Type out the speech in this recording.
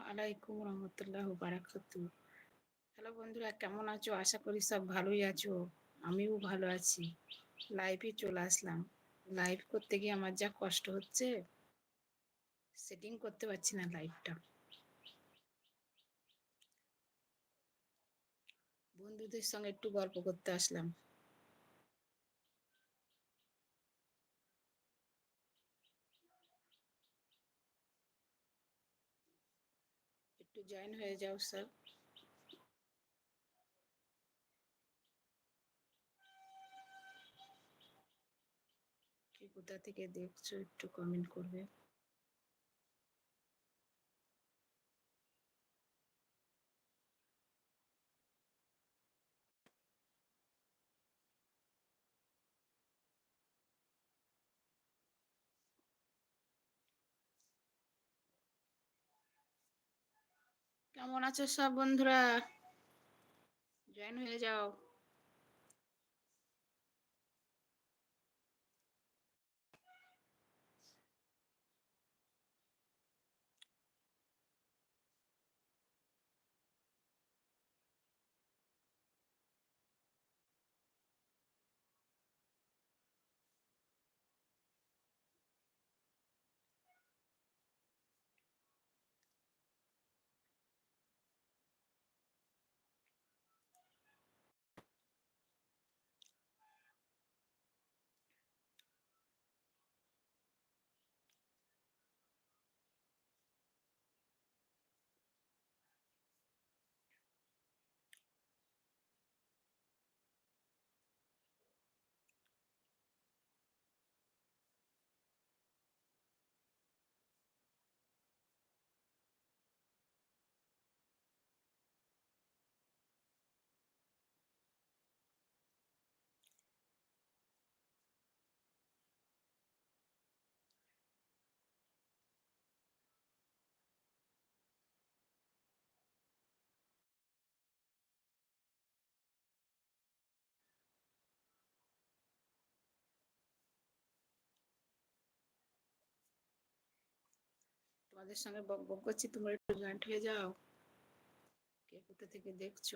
আলাইকুম রহমতুল্লাহ বারাকাতু হ্যালো বন্ধুরা, কেমন আছো? আশা করি সব ভালোই আছো। আমিও ভালো আছি। লাইভে চলে আসলাম। লাইভ করতে গিয়ে আমার যা কষ্ট হচ্ছে সেটিং করতে পারছি না লাইভটা বন্ধুদের সঙ্গে একটু গল্প করতে আসলাম। একটু জয়েন হয়ে যাও স্যার কে কোথা থেকে দেখছ একটু কমেন্ট করবে। কেমন আছো সব বন্ধুরা? জয়েন হয়ে যাও। তোমাদের সঙ্গে বক বক করছি তোমরা একটু জয়েন্ট হয়ে যাও। কে কোথা থেকে দেখছ?